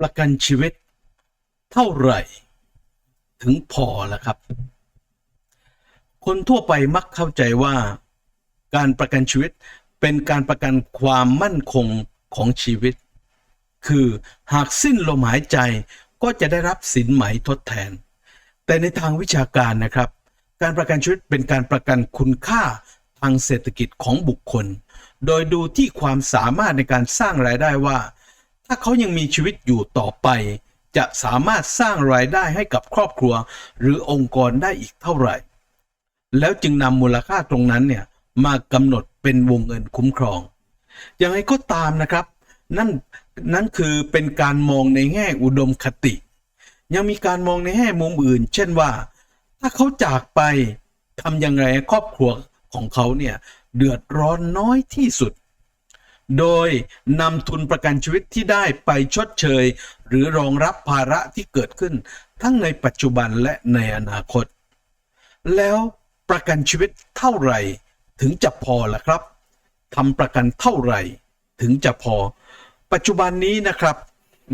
ประกันชีวิตเท่าไหร่ ถึงพอละครับ คนทั่วไปมักเข้าใจว่า การประกันชีวิตเป็นการประกันความมั่นคงของชีวิต คือหากสิ้นลมหายใจก็จะได้รับสินไหมทดแทน แต่ในทางวิชาการนะครับ การประกันชีวิตเป็นการประกันคุณค่าทางเศรษฐกิจของบุคคล โดยดูที่ความสามารถในการสร้างรายได้ว่า ถ้าเขายังมีชีวิตอยู่ต่อไป จะสามารถสร้างรายได้ให้กับครอบครัว หรือองค์กรได้อีกเท่าไหร่ แล้วจึงนำมูลค่าตรงนั้นเนี่ยมากำหนดเป็นวงเงินคุ้มครอง อย่างไรก็ตามนะครับ นั่นนั่นคือเป็นการมองในแง่อุดมคติ ยังมีการมองในแง่มุมอื่น เช่นว่า ถ้าเขาจากไปทำยังไงครอบครัวของเขาเนี่ยเดือดร้อนน้อยที่สุด โดยนำทุนประกันชีวิตที่ได้ไปชดเชย หรือรองรับภาระที่เกิดขึ้น ทั้งในปัจจุบันและในอนาคต แล้วประกันชีวิตเท่าไหร่ถึงจะพอล่ะครับทำประกันเท่าไหร่ถึงจะพอ ปัจจุบันนี้นะครับ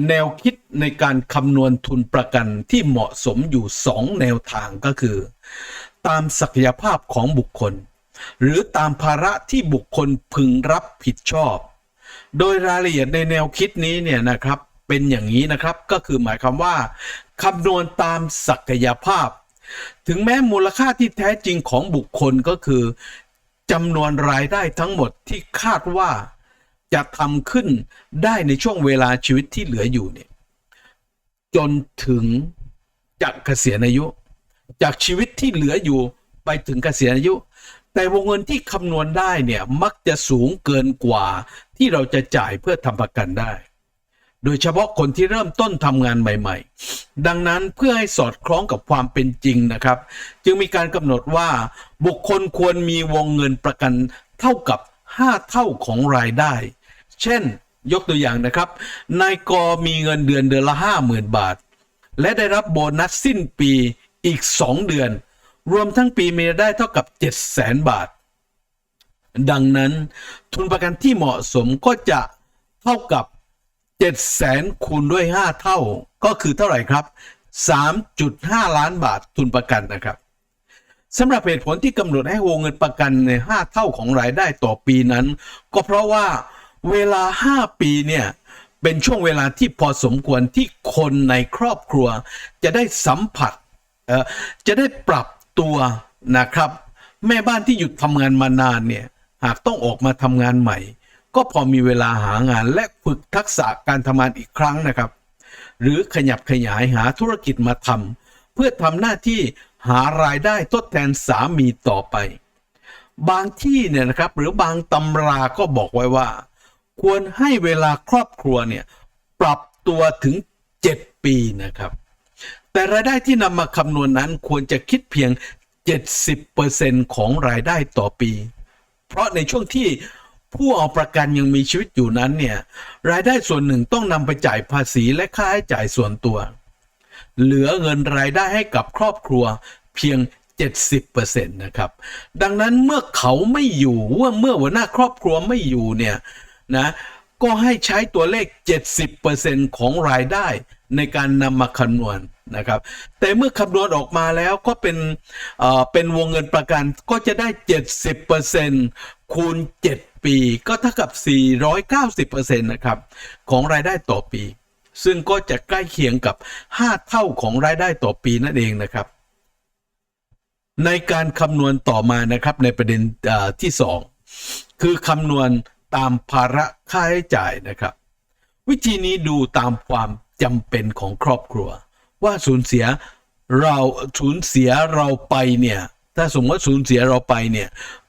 แนวคิดในการคำนวณทุนประกันที่เหมาะสมอยู่ 2 แนวทางก็คือ ตามศักยภาพของบุคคล หรือตามภาระที่บุคคลพึงรับผิดชอบ โดยรายละเอียดในแนวคิดนี้เนี่ยนะครับเป็นอย่างนี้นะครับก็คือหมายความว่าคำนวณตามศักยภาพ ถึงแม้มูลค่าที่แท้จริงของบุคคลก็คือจำนวนรายได้ทั้งหมดที่คาดว่าจะทำขึ้นได้ในช่วงเวลาชีวิตที่เหลืออยู่เนี่ยจนถึงจะเกษียณอายุ จากชีวิตที่เหลืออยู่ไปถึงเกษียณอายุ แต่วงเงินที่คำนวณได้เนี่ยมักจะสูงเกินกว่าที่เราจะจ่ายเพื่อทำประกันได้ โดยเฉพาะคนที่เริ่มต้นทำงานใหม่ ๆ ดังนั้นเพื่อให้สอดคล้องกับความเป็นจริงนะครับ จึงมีการกำหนดว่าบุคคลควรมีวงเงินประกันเท่ากับ 5 เท่าของรายได้ เช่น ยกตัวอย่างนะครับ นายกมีเงินเดือนเดือนละ 50,000 บาท และได้รับโบนัสสิ้นปีอีก 2 เดือน รวมทั้งปีมีรายได้เท่ากับ 700,000บาท ดังนั้นทุนประกันที่เหมาะสมก็จะเท่ากับ 700,000คูณด้วย 5 เท่า ก็คือเท่าไหร่ครับ 3.5 ล้านบาททุนประกันนะครับสำหรับเหตุผลที่กำหนดให้วงเงินประกันใน 5 เท่าของรายได้ต่อปีนั้น ก็เพราะว่าเวลา 5 ปีเนี่ยเป็นช่วงเวลาที่พอสมควรที่คนในครอบครัว จะได้สัมผัสเออจะได้ปรับ ตัวนะครับ แม่บ้านที่หยุดทำงานมานานเนี่ยหากต้องออกมาทำงานใหม่ ก็พอมีเวลาหางานและฝึกทักษะการทำงานอีกครั้งนะครับ หรือขยับขยายหาธุรกิจมาทำเพื่อทำหน้าที่หารายได้ทดแทนสามีต่อไป บางที่เนี่ยนะครับหรือบางตำราก็บอกไว้ว่า ควรให้เวลาครอบครัวเนี่ยปรับตัวถึง 7 ปีนะครับ แต่รายได้ที่นำมาคำนวณนนั้นควรจะคิดเพียง 70%ของรายได้ต่อปี เพราะในช่วงที่ผู้เอาประกันยังมีชีวิตอยู่นั้นเนี่ยรายได้ส่วนหนึ่งต้องนำไปจ่ายภาษีและค่าใช้จ่ายส่วนตัว เหลือเงินรายได้ให้กับครอบครัวเพียง 70%นะครับ ดังนั้นเมื่อเขาไม่อยู่ว่าเมื่อหัวหน้าครอบครัวไม่อยู่เนี่ยนะก็ให้ใช้ตัวเลข 70%ของรายได้ในการนำมาคำนวณ นะครับ แต่เมื่อคำนวณออกมาแล้วก็เป็นเอ่อเป็นวงเงินประกันก็จะได้ 70%คูณ 7 ปี ก็เท่ากับ 490%นะครับ ของรายได้ต่อปี ซึ่งก็จะใกล้เคียงกับ 5 เท่าของรายได้ต่อปีนั่นเองนะครับ ในการคำนวณต่อมานะครับในประเด็นเอ่อที่ 2 คือคำนวณตามภาระค่าใช้จ่ายนะครับ วิธีนี้ดูตามความจำเป็นของครอบครัว ว่าสูญเสียเราสูญเสียเราไปเนี่ยถ้าสมมติว่าสูญเสียเราไปเนี่ย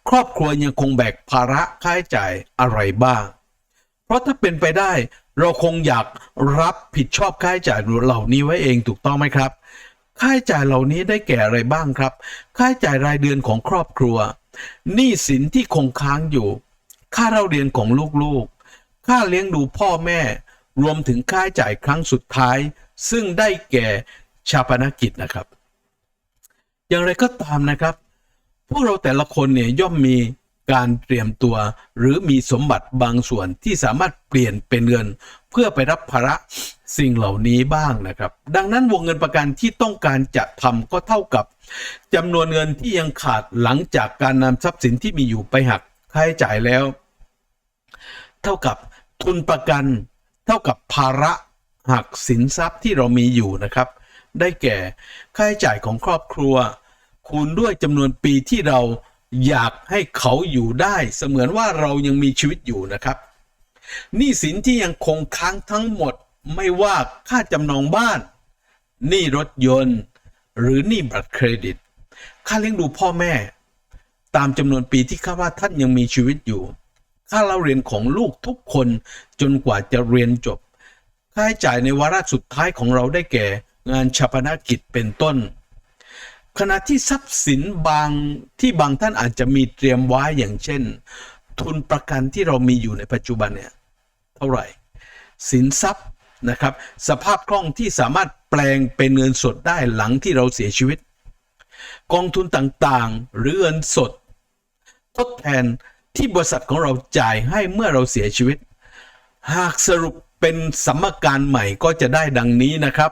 ครอบครัวยังคงแบกภาระค่าใช้จ่ายอะไรบ้าง เพราะถ้าเป็นไปได้เราคงอยากรับผิดชอบค่าใช้จ่ายเหล่านี้ไว้เองถูกต้องไหมครับ ค่าใช้จ่ายเหล่านี้ได้แก่อะไรบ้างครับ ค่าใช้จ่ายรายเดือนของครอบครัวหนี้สินที่คงค้างอยู่ ค่าเราเรียนของลูกๆ ค่าเลี้ยงดูพ่อแม่ รวมถึงค่าใช้จ่ายครั้งสุดท้าย ซึ่งได้แก่ชาปนกิจนะครับ อย่างไรก็ตามนะครับ พวกเราแต่ละคนเนี่ยย่อมมีการเตรียมตัว หรือมีสมบัติบางส่วนที่สามารถเปลี่ยนเป็นเงิน เพื่อไปรับภาระสิ่งเหล่านี้บ้างนะครับ ดังนั้นวงเงินประกันที่ต้องการจะทำก็เท่ากับจำนวนเงินที่ยังขาดหลังจากการนำทรัพย์สินที่มีอยู่ไปหักค่าใช้จ่ายแล้ว เท่ากับทุนประกัน เท่ากับภาระหักสินทรัพย์ที่เรามีอยู่นะครับ ได้แก่ค่าใช้จ่ายของครอบครัว คูณด้วยจำนวนปีที่เราอยากให้เขาอยู่ได้ เสมือนว่าเรายังมีชีวิตอยู่นะครับหนี้สินที่ยังคงค้างทั้งหมดไม่ว่าค่าจำนองบ้านหนี้รถยนต์ หรือหนี้บัตรเครดิต ค่าเลี้ยงดูพ่อแม่ ตามจำนวนปีที่คาดว่าท่านยังมีชีวิตอยู่ ค่าเล่าเรียนของลูกทุกคนจนกว่าจะเรียนจบ ค่าใช้จ่ายในวาระสุดท้ายของเราได้แก่ งานชาปนกิจเป็นต้น ขณะที่ทรัพย์สินบางที่บางท่านอาจจะมีเตรียมไว้อย่างเช่น ทุนประกันที่เรามีอยู่ในปัจจุบันเนี่ยเท่าไหร่สินทรัพย์นะครับสภาพคล่องที่สามารถแปลงเป็นเงินสดได้หลังที่เราเสียชีวิต กองทุนต่างๆ หรือเงินสด ทดแทน ที่บริษัทของเราจ่ายให้เมื่อเราเสียชีวิต หากสรุปเป็นสมการใหม่ก็จะได้ดังนี้นะครับ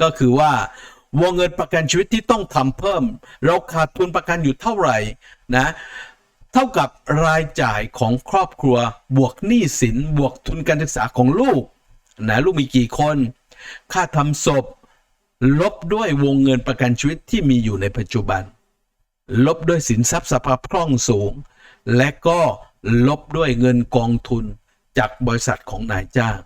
ก็คือว่าวงเงินประกันชีวิตที่ต้องทำเพิ่ม เราขาดทุนประกันอยู่เท่าไหร่นะเท่ากับรายจ่ายของครอบครัว บวกหนี้สินบวกทุนการศึกษาของลูกนะลูกมีกี่คน ค่าทำศพ ลบด้วยวงเงินประกันชีวิตที่มีอยู่ในปัจจุบัน ลบด้วยสินทรัพย์สภาพคล่องสูง และก็ลบด้วยเงินกองทุนจากบริษัทของนายจ้าง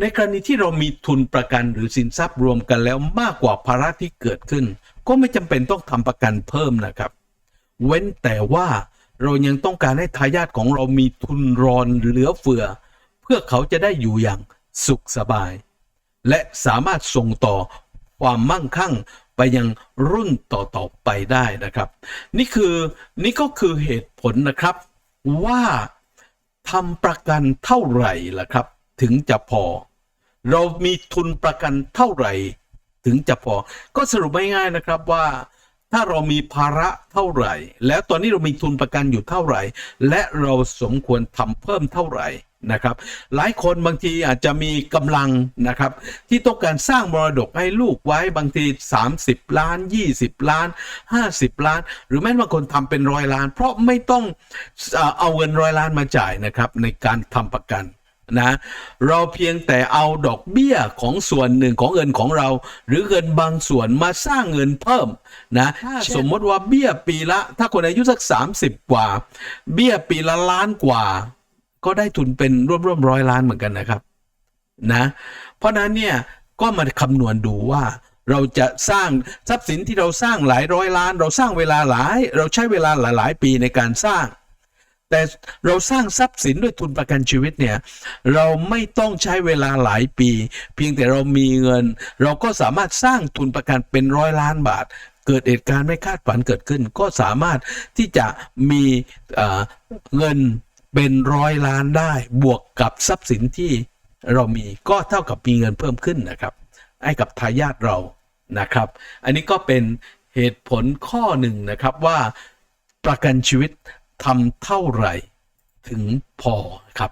ในกรณีที่เรามีทุนประกันหรือสินทรัพย์รวมกันแล้วมากกว่าภาระที่เกิดขึ้น ก็ไม่จำเป็นต้องทำประกันเพิ่มนะครับ เว้นแต่ว่าเรายังต้องการให้ทายาทของเรามีทุนรอนเหลือเฟือ เพื่อเขาจะได้อยู่อย่างสุขสบาย และสามารถส่งต่อ ความมั่งคั่งไปยังรุ่นต่อๆไปได้นะครับ นี่คือนี่ก็คือเหตุผลนะครับว่าทำประกันเท่าไหร่ล่ะครับ ถึงจะพอ เรามีทุนประกันเท่าไหร่ ถึงจะพอ ก็สรุปง่ายๆนะครับว่าถ้าเรามีภาระเท่าไหร่ แล้วตอนนี้เรามีทุนประกันอยู่เท่าไหร่ และเราสมควรทำเพิ่มเท่าไหร่ นะครับ หลายคนบางทีอาจจะมีกำลังนะครับ ที่ต้องการสร้างมรดกให้ลูกไว้บางที 30 ล้าน 20 ล้าน 50 ล้าน หรือแม้บางคนทำเป็นร้อยล้าน เพราะไม่ต้องเอาเงินร้อยล้านมาจ่ายนะครับ ในการทำประกันนะเราเพียงแต่เอาดอกเบี้ยของส่วนหนึ่งของเงินของเรา หรือเงินบางส่วนมาสร้างเงินเพิ่มนะสมมติว่าเบี้ยปีละ ถ้าคนอายุสัก 30 กว่า เบี้ยปีละล้านกว่า ก็ได้ทุนเป็นร่วมร่วมร้อยล้านเหมือนกันนะครับนะ เพราะนั้นเนี่ยก็มาคำนวณดูว่าเราจะสร้างทรัพย์สินที่เราสร้างหลายร้อยล้าน เราสร้างเวลาหลาย เราใช้เวลาหลายๆปีในการสร้าง แต่เราสร้างทรัพย์สินด้วยทุนประกันชีวิตเนี่ยเราไม่ต้องใช้เวลาหลายปี เพียงแต่เรามีเงิน เราก็สามารถสร้างทุนประกันเป็นร้อยล้านบาท เกิดเหตุการณ์ไม่คาดฝันเกิดขึ้น ก็สามารถที่จะมีเงิน เป็นร้อยล้านได้บวกกับทรัพย์สินที่เรามีก็เท่ากับมีเงินเพิ่มขึ้นนะครับ ให้กับทายาทเรานะครับ อันนี้ก็เป็นเหตุผลข้อหนึ่งนะครับว่าประกันชีวิตทำเท่าไหร่ถึงพอครับ